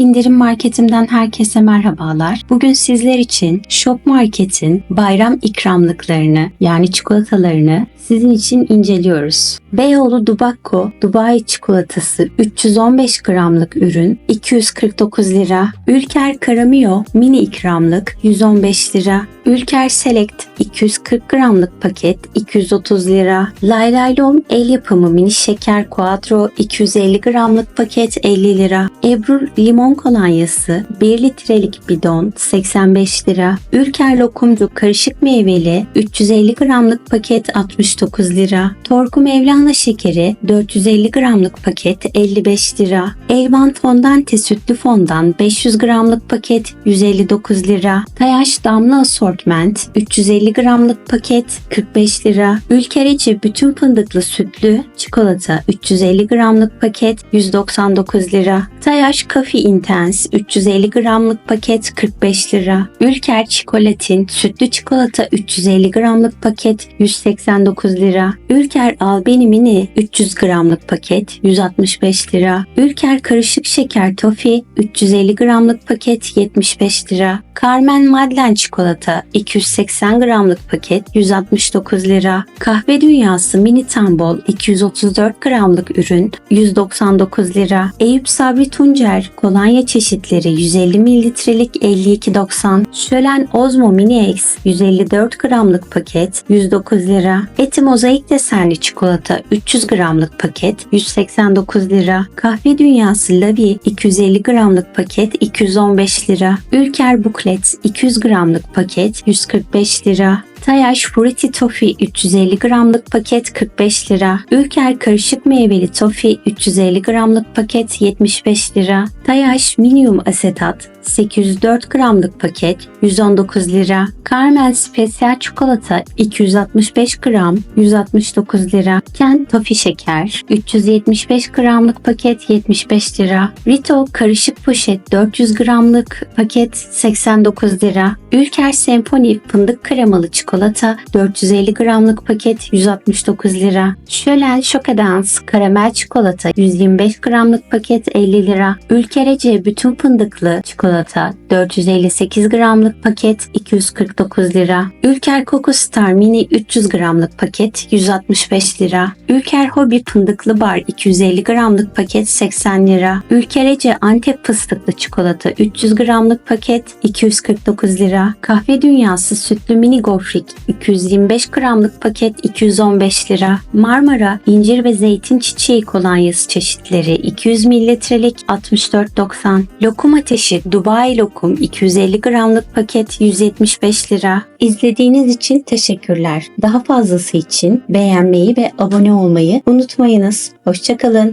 İndirim Marketimden herkese merhabalar. Bugün sizler için Shop Market'in bayram ikramlıklarını yani çikolatalarını sizin için inceliyoruz. Beyoğlu Dubakko Dubai çikolatası 315 gramlık ürün 249 lira. Ülker Karamio mini ikramlık 115 lira. Ülker Select 240 gramlık paket 230 lira. Laylaylom el yapımı mini şeker Quattro 250 gramlık paket 50 lira. Ebru limon kolonyası 1 litrelik bidon 85 lira. Ülker lokumcu karışık meyveli 350 gramlık paket 69 lira. Torku Mevlana şekeri 450 gramlık paket 55 lira. Elvan fondante sütlü fondan 500 gramlık paket 159 lira. Tayaş damla assortment 350 gramlık paket 45 lira. Ülkereci bütün fındıklı sütlü çikolata 350 gramlık paket 199 lira. Tayaş Coffee Intense 350 gramlık paket 45 lira. Ülker Çikolatin sütlü çikolata 350 gramlık paket 189 lira. Ülker Albeni Mini 300 gramlık paket 165 lira. Ülker Karışık Şeker Tofi 350 gramlık paket 75 lira. Carmen Madlen Çikolata 280 gramlık paket 169 lira. Kahve Dünyası Mini Tambol 234 gramlık ürün 199 lira. Eyüp Sabri Tuncer kolonya çeşitleri 150 mililitrelik 52.90. Şölen Ozmo Mini X 154 gramlık paket 109 lira. Eti mozaik desenli çikolata 300 gramlık paket 189 lira. Kahve Dünyası Lavi 250 gramlık paket 215 lira. Ülker Buklet 200 gramlık paket 145 lira. Tayaş Fruity Toffee 350 gramlık paket 45 lira. Ülker Karışık Meyveli Toffee 350 gramlık paket 75 lira. Tayaş Minium Asetat 804 gramlık paket 119 lira. Carmel Spesyal Çikolata 265 gram 169 lira. Kent Toffee Şeker 375 gramlık paket 75 lira. Rito Karışık Poşet 400 gramlık paket 89 lira. Ülker Senfoni Fındık Kremalı Çikolata 450 gramlık paket 169 lira. Şölen Şokadans Karamel Çikolata 125 gramlık paket 50 lira. Ülkerece Bütün Fındıklı Çikolata 458 gramlık paket 249 lira. Ülker Coco Star Mini 300 gramlık paket 165 lira. Ülker Hobi Fındıklı Bar 250 gramlık paket 80 lira. Ülkerece Antep Fıstıklı Çikolata 300 gramlık paket 249 lira. Kahve Dünyası Sütlü Mini Gofrik 225 gramlık paket 215 lira. Marmara incir ve zeytin çiçeği kolonyası çeşitleri 200 mililitrelik 64.90. Lokum ateşi Dubai lokum 250 gramlık paket 175 lira. İzlediğiniz için teşekkürler. Daha fazlası için beğenmeyi ve abone olmayı unutmayınız. Hoşçakalın.